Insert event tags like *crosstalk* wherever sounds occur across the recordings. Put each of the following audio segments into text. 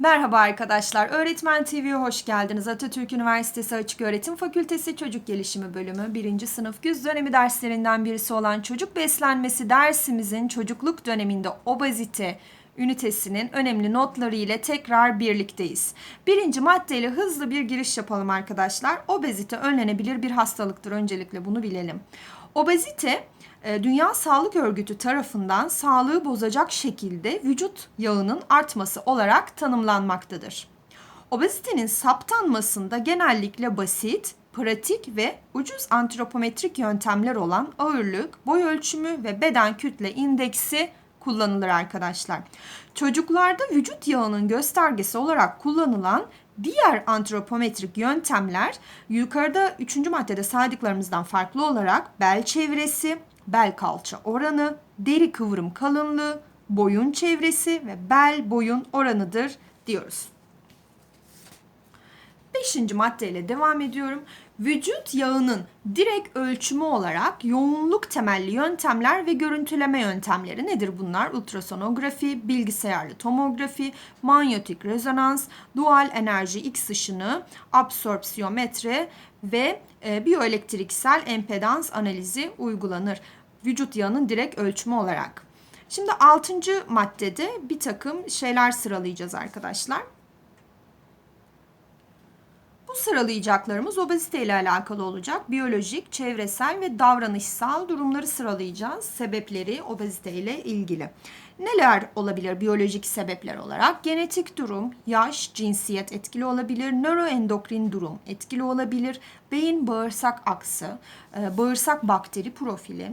Merhaba arkadaşlar, Öğretmen TV'ye hoş geldiniz. Atatürk Üniversitesi Açık Öğretim Fakültesi Çocuk Gelişimi Bölümü 1. sınıf güz dönemi derslerinden birisi olan çocuk beslenmesi dersimizin çocukluk döneminde obezite ünitesinin önemli notları ile tekrar birlikteyiz. Birinci maddeyle hızlı bir giriş yapalım arkadaşlar. Obezite önlenebilir bir hastalıktır. Öncelikle bunu bilelim. Obezite e, Dünya Sağlık Örgütü tarafından sağlığı bozacak şekilde vücut yağının artması olarak tanımlanmaktadır. Obezitenin saptanmasında genellikle basit, pratik ve ucuz antropometrik yöntemler olan ağırlık, boy ölçümü ve beden kütle indeksi kullanılır arkadaşlar. Çocuklarda vücut yağının göstergesi olarak kullanılan diğer antropometrik yöntemler yukarıda 3. maddede saydıklarımızdan farklı olarak bel çevresi, bel kalça oranı, deri kıvrım kalınlığı, boyun çevresi ve bel boyun oranıdır diyoruz. Beşinci maddeyle devam ediyorum. Vücut yağının direkt ölçümü olarak yoğunluk temelli yöntemler ve görüntüleme yöntemleri nedir bunlar? Ultrasonografi, bilgisayarlı tomografi, manyetik rezonans, dual enerji X ışını, absorpsiyometre ve e, biyoelektriksel empedans analizi uygulanır. Vücut yağının direkt ölçümü olarak. Şimdi altıncı maddede bir takım şeyler sıralayacağız arkadaşlar. Sıralayacaklarımız obezite ile alakalı olacak. Biyolojik, çevresel ve davranışsal durumları sıralayacağız. Sebepleri obezite ile ilgili. Neler olabilir biyolojik sebepler olarak? Genetik durum, yaş, cinsiyet etkili olabilir. Nöroendokrin durum etkili olabilir. Beyin bağırsak aksı, e, bağırsak bakteri profili,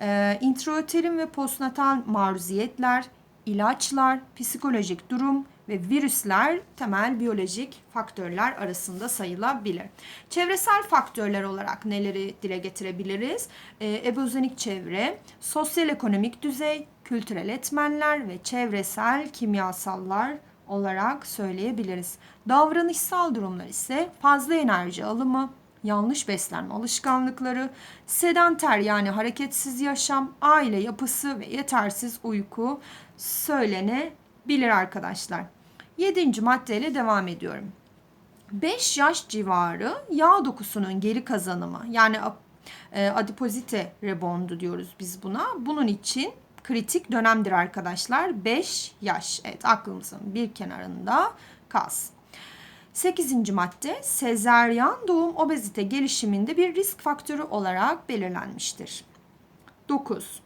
e, intrauterin ve postnatal maruziyetler, ilaçlar, psikolojik durum, ve virüsler temel biyolojik faktörler arasında sayılabilir. Çevresel faktörler olarak neleri dile getirebiliriz? Ee, ebozonik çevre, sosyal ekonomik düzey, kültürel etmenler ve çevresel kimyasallar olarak söyleyebiliriz. Davranışsal durumlar ise fazla enerji alımı, yanlış beslenme alışkanlıkları, sedanter yani hareketsiz yaşam, aile yapısı ve yetersiz uyku söylenebilir arkadaşlar. Yedinci maddeyle devam ediyorum. 5 yaş civarı yağ dokusunun geri kazanımı yani e, adipozite rebondu diyoruz biz buna. Bunun için kritik dönemdir arkadaşlar. 5 yaş. Evet aklımızın bir kenarında kalsın. 8. madde sezeryan doğum obezite gelişiminde bir risk faktörü olarak belirlenmiştir. 9.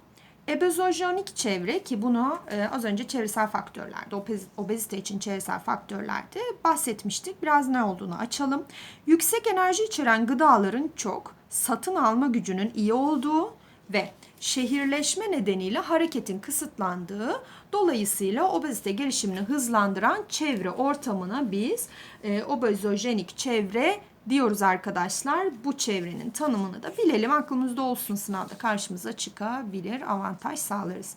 Ebezojenik çevre ki bunu e, az önce çevresel faktörlerde, obezite için çevresel faktörlerde bahsetmiştik. Biraz ne olduğunu açalım. Yüksek enerji içeren gıdaların çok, satın alma gücünün iyi olduğu ve şehirleşme nedeniyle hareketin kısıtlandığı dolayısıyla obezite gelişimini hızlandıran çevre ortamına biz e, obezojenik çevre diyoruz arkadaşlar. Bu çevrenin tanımını da bilelim. Aklımızda olsun sınavda karşımıza çıkabilir. Avantaj sağlarız.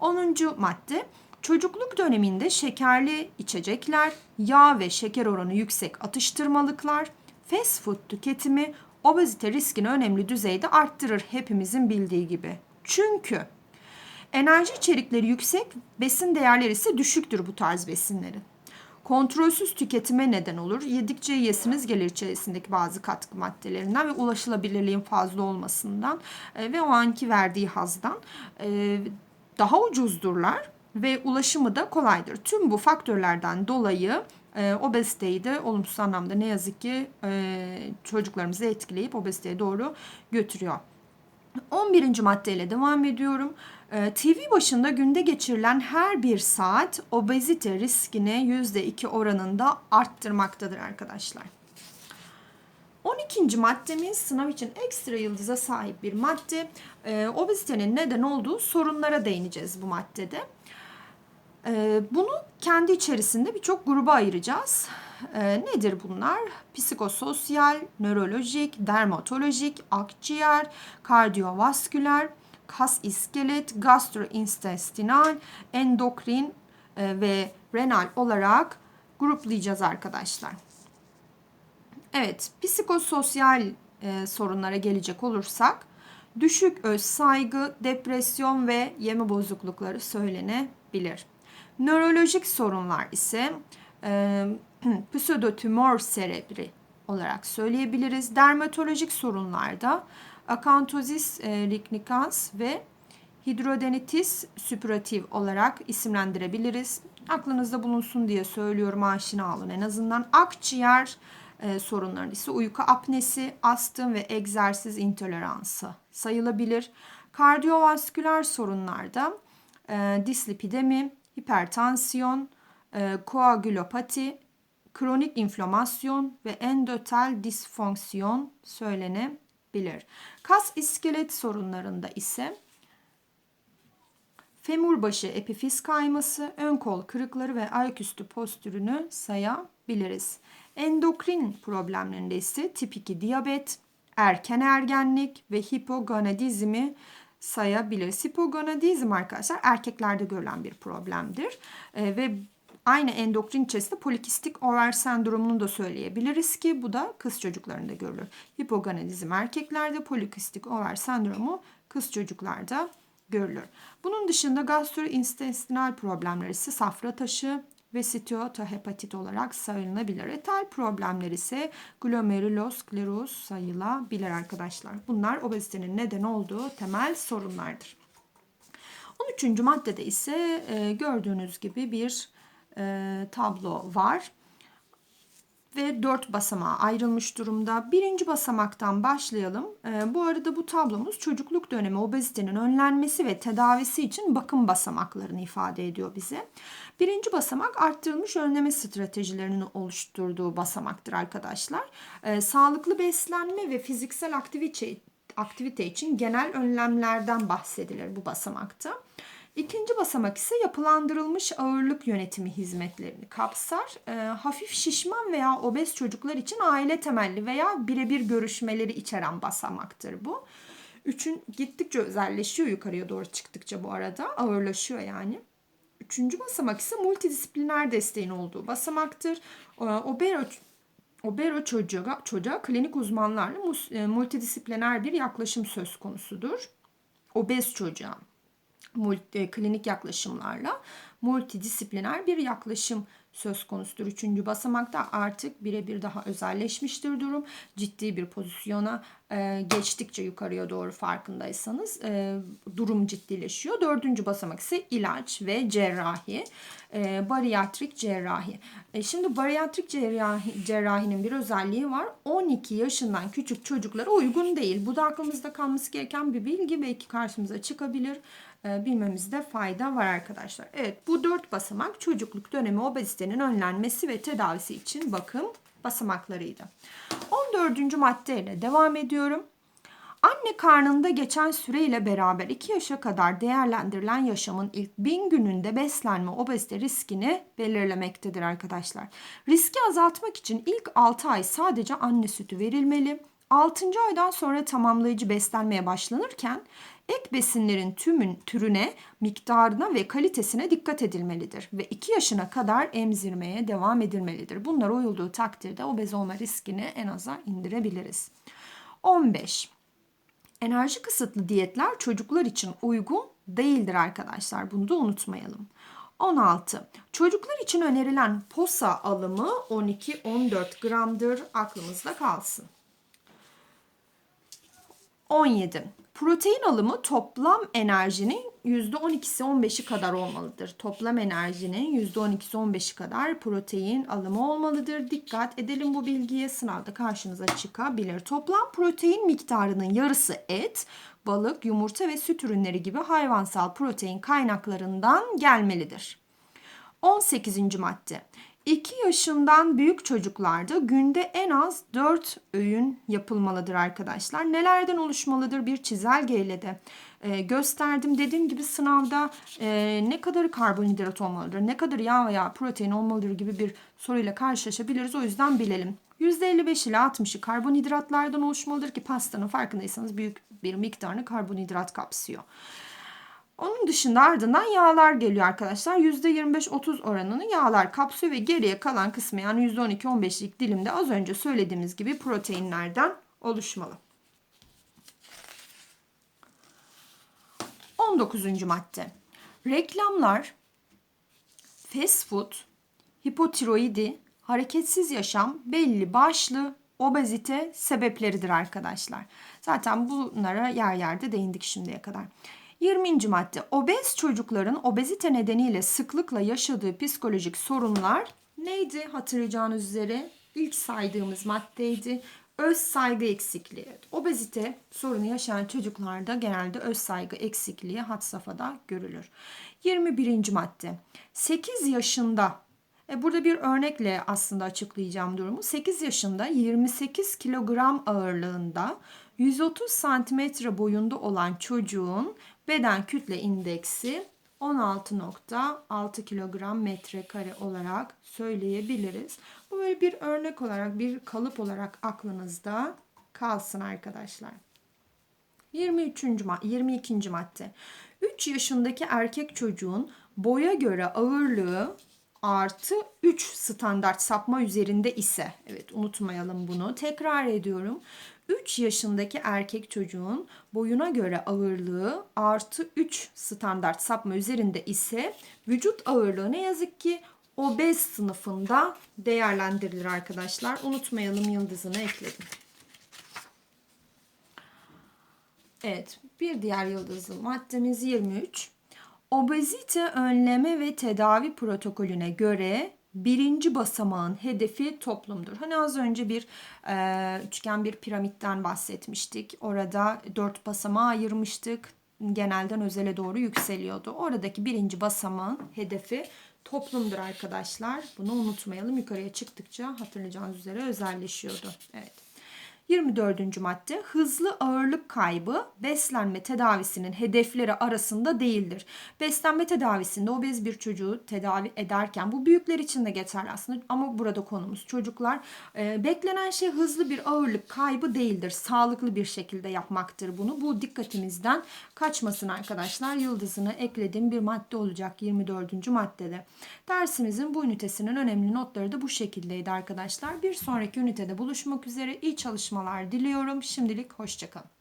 10. madde çocukluk döneminde şekerli içecekler, yağ ve şeker oranı yüksek atıştırmalıklar, fast food tüketimi obezite riskini önemli düzeyde arttırır hepimizin bildiği gibi. Çünkü enerji içerikleri yüksek, besin değerleri ise düşüktür bu tarz besinlerin kontrolsüz tüketime neden olur. Yedikçe yesiniz gelir içerisindeki bazı katkı maddelerinden ve ulaşılabilirliğin fazla olmasından e, ve o anki verdiği hazdan e, daha ucuzdurlar ve ulaşımı da kolaydır. Tüm bu faktörlerden dolayı e, obeziteyi de olumsuz anlamda ne yazık ki e, çocuklarımızı etkileyip obeziteye doğru götürüyor. 11. maddeyle devam ediyorum. Ee, TV başında günde geçirilen her bir saat obezite riskini %2 oranında arttırmaktadır arkadaşlar. 12. maddemiz sınav için ekstra yıldıza sahip bir madde. Ee, obezitenin neden olduğu sorunlara değineceğiz bu maddede. Ee, bunu kendi içerisinde birçok gruba ayıracağız. E, nedir bunlar? Psikososyal, nörolojik, dermatolojik, akciğer, kardiyovasküler, kas iskelet, gastrointestinal, endokrin e, ve renal olarak gruplayacağız arkadaşlar. Evet, psikososyal e, sorunlara gelecek olursak düşük öz saygı, depresyon ve yeme bozuklukları söylenebilir. Nörolojik sorunlar ise e, *clears throat* pseudotümör serebri olarak söyleyebiliriz. Dermatolojik sorunlarda akantozis e, lignicans ve hidrodenitis suppuratif olarak isimlendirebiliriz. Aklınızda bulunsun diye söylüyorum aşina olun en azından. Akciğer e, sorunları ise uyku apnesi, astım ve egzersiz intoleransı sayılabilir. Kardiyovasküler sorunlarda e, dislipidemi, hipertansiyon, e, koagülopati, kronik inflamasyon ve endotel disfonksiyon söylenebilir. Kas iskelet sorunlarında ise femur başı epifiz kayması, ön kol kırıkları ve ayaküstü postürünü sayabiliriz. Endokrin problemlerinde ise tip 2 diyabet, erken ergenlik ve hipogonadizmi sayabiliriz. Hipogonadizm arkadaşlar erkeklerde görülen bir problemdir. E, ve aynı endokrin içerisinde polikistik over sendromunu da söyleyebiliriz ki bu da kız çocuklarında görülür. Hipogonadizm erkeklerde, polikistik over sendromu kız çocuklarda görülür. Bunun dışında gastrointestinal problemler ise safra taşı ve steatohepatit olarak sayılabilir. Etal problemler ise glomeruloskleroz sayılabilir arkadaşlar. Bunlar obezitenin neden olduğu temel sorunlardır. 13. maddede ise e, gördüğünüz gibi bir e, tablo var ve dört basamağa ayrılmış durumda. Birinci basamaktan başlayalım. E, bu arada bu tablomuz çocukluk dönemi obezitenin önlenmesi ve tedavisi için bakım basamaklarını ifade ediyor bize. Birinci basamak arttırılmış önleme stratejilerinin oluşturduğu basamaktır arkadaşlar. E, sağlıklı beslenme ve fiziksel aktivite, aktivite için genel önlemlerden bahsedilir bu basamakta. İkinci basamak ise yapılandırılmış ağırlık yönetimi hizmetlerini kapsar. E, hafif şişman veya obez çocuklar için aile temelli veya birebir görüşmeleri içeren basamaktır bu. Üçün gittikçe özelleşiyor yukarıya doğru çıktıkça bu arada ağırlaşıyor yani. Üçüncü basamak ise multidisipliner desteğin olduğu basamaktır. Obero Obero çocuğa, çocuğa klinik uzmanlarla e, multidisipliner bir yaklaşım söz konusudur. Obez çocuğa multi, e, klinik yaklaşımlarla multidisipliner bir yaklaşım söz konusudur. Üçüncü basamakta artık birebir daha özelleşmiştir durum. Ciddi bir pozisyona e, geçtikçe yukarıya doğru farkındaysanız e, durum ciddileşiyor. Dördüncü basamak ise ilaç ve cerrahi. E, bariyatrik cerrahi. E, şimdi bariyatrik cerrahi, cerrahinin bir özelliği var. 12 yaşından küçük çocuklara uygun değil. Bu da aklımızda kalması gereken bir bilgi. Belki karşımıza çıkabilir bilmemizde fayda var arkadaşlar. Evet bu dört basamak çocukluk dönemi obezitenin önlenmesi ve tedavisi için bakım basamaklarıydı. 14. maddeyle devam ediyorum. Anne karnında geçen süreyle beraber 2 yaşa kadar değerlendirilen yaşamın ilk 1000 gününde beslenme obezite riskini belirlemektedir arkadaşlar. Riski azaltmak için ilk 6 ay sadece anne sütü verilmeli. 6. aydan sonra tamamlayıcı beslenmeye başlanırken ek besinlerin tümün türüne, miktarına ve kalitesine dikkat edilmelidir ve 2 yaşına kadar emzirmeye devam edilmelidir. Bunlar uyulduğu takdirde obez olma riskini en aza indirebiliriz. 15. Enerji kısıtlı diyetler çocuklar için uygun değildir arkadaşlar. Bunu da unutmayalım. 16. Çocuklar için önerilen posa alımı 12-14 gramdır. Aklımızda kalsın. 17. Protein alımı toplam enerjinin %12'si 15'i kadar olmalıdır. Toplam enerjinin %12'si 15'i kadar protein alımı olmalıdır. Dikkat edelim bu bilgiye sınavda karşınıza çıkabilir. Toplam protein miktarının yarısı et, balık, yumurta ve süt ürünleri gibi hayvansal protein kaynaklarından gelmelidir. 18. madde. 2 yaşından büyük çocuklarda günde en az 4 öğün yapılmalıdır arkadaşlar. Nelerden oluşmalıdır bir çizelgeyle de e, gösterdim. Dediğim gibi sınavda e, ne kadar karbonhidrat olmalıdır, ne kadar yağ veya protein olmalıdır gibi bir soruyla karşılaşabiliriz. O yüzden bilelim. %55 ile 60'ı karbonhidratlardan oluşmalıdır ki pastanın farkındaysanız büyük bir miktarını karbonhidrat kapsıyor. Onun dışında ardından yağlar geliyor arkadaşlar. %25-30 oranını yağlar kapsıyor ve geriye kalan kısmı yani %12-15'lik dilimde az önce söylediğimiz gibi proteinlerden oluşmalı. 19. madde. Reklamlar, fast food, hipotiroidi, hareketsiz yaşam, belli başlı obezite sebepleridir arkadaşlar. Zaten bunlara yer yerde değindik şimdiye kadar. 20. madde obez çocukların obezite nedeniyle sıklıkla yaşadığı psikolojik sorunlar neydi? Hatırlayacağınız üzere ilk saydığımız maddeydi. Öz saygı eksikliği. Obezite sorunu yaşayan çocuklarda genelde öz saygı eksikliği had safhada görülür. 21. madde 8 yaşında e, Burada bir örnekle aslında açıklayacağım durumu. 8 yaşında 28 kilogram ağırlığında 130 santimetre boyunda olan çocuğun beden kütle indeksi 16.6 kilogram metrekare olarak söyleyebiliriz. Bu böyle bir örnek olarak, bir kalıp olarak aklınızda kalsın arkadaşlar. 23. ma- 22. madde. 3 yaşındaki erkek çocuğun boya göre ağırlığı artı 3 standart sapma üzerinde ise evet unutmayalım bunu. Tekrar ediyorum. 3 yaşındaki erkek çocuğun boyuna göre ağırlığı artı 3 standart sapma üzerinde ise vücut ağırlığı ne yazık ki obez sınıfında değerlendirilir arkadaşlar. Unutmayalım yıldızını ekledim. Evet, bir diğer yıldızlı maddemiz 23. Obezite önleme ve tedavi protokolüne göre birinci basamağın hedefi toplumdur. Hani az önce bir e, üçgen bir piramitten bahsetmiştik. Orada dört basamağa ayırmıştık. Genelden özele doğru yükseliyordu. Oradaki birinci basamağın hedefi toplumdur arkadaşlar. Bunu unutmayalım. Yukarıya çıktıkça hatırlayacağınız üzere özelleşiyordu. Evet. 24. madde hızlı ağırlık kaybı beslenme tedavisinin hedefleri arasında değildir. Beslenme tedavisinde obez bir çocuğu tedavi ederken bu büyükler için de geçerli aslında ama burada konumuz çocuklar. E, beklenen şey hızlı bir ağırlık kaybı değildir. Sağlıklı bir şekilde yapmaktır bunu. Bu dikkatimizden kaçmasın arkadaşlar. Yıldızını eklediğim bir madde olacak 24. maddede. Dersimizin bu ünitesinin önemli notları da bu şekildeydi arkadaşlar. Bir sonraki ünitede buluşmak üzere iyi çalışmalar diliyorum. Şimdilik hoşçakalın.